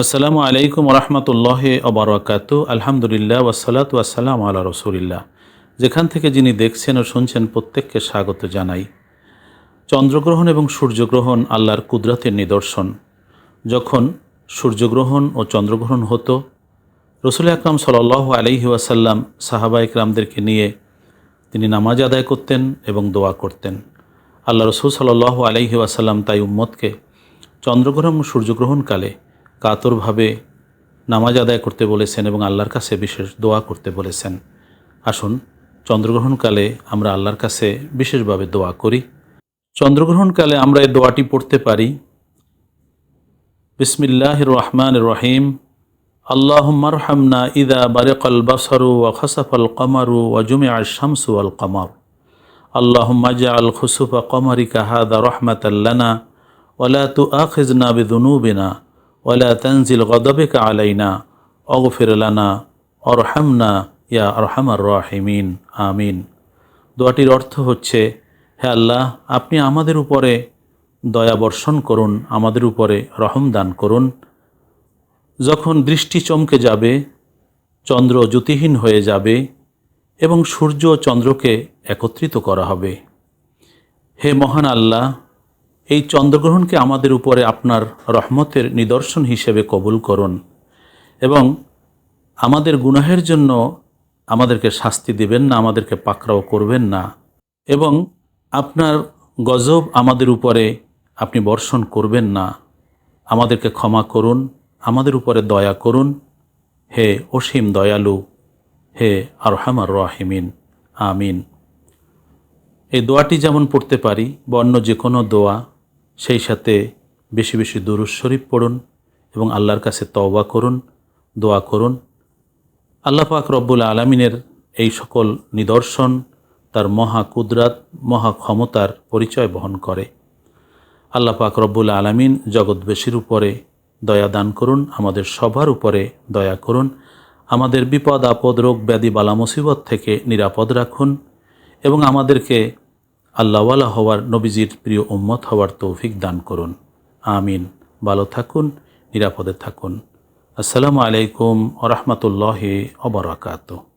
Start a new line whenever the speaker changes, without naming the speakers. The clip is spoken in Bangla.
আসসালামু আলাইকুম রহমতুল্লাহ অবরাকাত আলহামদুলিল্লাহ ওয়াসালাত ওয়াসালাম আল্লাহ রসুলিল্লাহ। যেখান থেকে যিনি দেখছেন ও শুনছেন প্রত্যেককে স্বাগত জানাই। চন্দ্রগ্রহণ এবং সূর্যগ্রহণ আল্লাহর কুদরতের নিদর্শন। যখন সূর্যগ্রহণ ও চন্দ্রগ্রহণ হতো, রসুল আকরাম সাল্লাহ আলহি ওয়াসাল্লাম সাহাবা ইকরামদেরকে নিয়ে তিনি নামাজ আদায় করতেন এবং দোয়া করতেন। আল্লাহ রসুল সাল্লাহ আলহি ওয়াসাল্লাম তাই উম্মতকে চন্দ্রগ্রহণ ও সূর্যগ্রহণকালে কাতরভাবে নামাজ আদায় করতে বলেছেন এবং আল্লাহর কাছে বিশেষ দোয়া করতে বলেছেন। আসুন, চন্দ্রগ্রহণকালে আমরা আল্লাহর কাছে বিশেষভাবে দোয়া করি। চন্দ্রগ্রহণকালে আমরা এই দোয়াটি পড়তে পারি বিসমিল্লাহ রহমান রহিম আল্লাহমার হামনা ইদা বারেকল বাসরু ওয়া খসফল কমারু ওয়া জুমে আল শামসু আল কমর। আল্লাহম্মা জা আল খুসুফা কমারিকা হাদা রহমাতাল্লানা ওলা তু আখিজনা বিদুনুবিনা ওলা তনজিল গদবেকা আলাইনা, অগফির লানা, অরহামনা, ইয়া আরহামার রাহিমিন। আমিন। দোয়াটির অর্থ হচ্ছে, হে আল্লাহ, আপনি আমাদের উপরে দয়া বর্ষণ করুন, আমাদের উপরে রহম দান করুন। যখন দৃষ্টি চমকে যাবে, চন্দ্র জ্যোতিহীন হয়ে যাবে এবং সূর্য চন্দ্রকে একত্রিত করা হবে। হে মহান আল্লাহ এই চন্দ্রগ্রহণকে আমাদের উপরে আপনার রহমতের নিদর্শন হিসেবে কবুল করুন এবং আমাদের গুনাহের জন্য আমাদেরকে শাস্তি দিবেন না, আমাদেরকে পাকড়াও করবেন না এবং আপনার গজব আমাদের উপরে আপনি বর্ষণ করবেন না। আমাদেরকে ক্ষমা করুন, আমাদের উপরে দয়া করুন। হে অসীম দয়ালু, হে আরহামার রাহিমিন, আমিন। এই দোয়াটি যেমন পড়তে পারি, বা অন্য যে কোনো দোয়া সেই সাথে বেশি বেশি দুরুজ শরীফ পড়ুন এবং আল্লাহর কাছে তওবা করুন, দোয়া করুন। আল্লাহ পাক রব্বুল আলমিনের এই সকল নিদর্শন তার মহা কুদরাত, মহা ক্ষমতার পরিচয় বহন করে। আল্লাহ পাক রব্বুল আলমিন জগৎবেশীর উপরে দয়া দান করুন, আমাদের সবার উপরে দয়া করুন, আমাদের বিপদ, আপদ, রোগ, ব্যাধি, বালা, মুসিবত থেকে নিরাপদ রাখুন এবং আমাদেরকে আল্লাহওয়ালা হওয়ার নবীজির প্রিয় উম্মত হওয়ার তৌফিক দান করুন। আমিন। ভালো থাকুন, নিরাপদে থাকুন। আসসালামু আলাইকুম ওরহমতুল্লাহ অবরাকাতু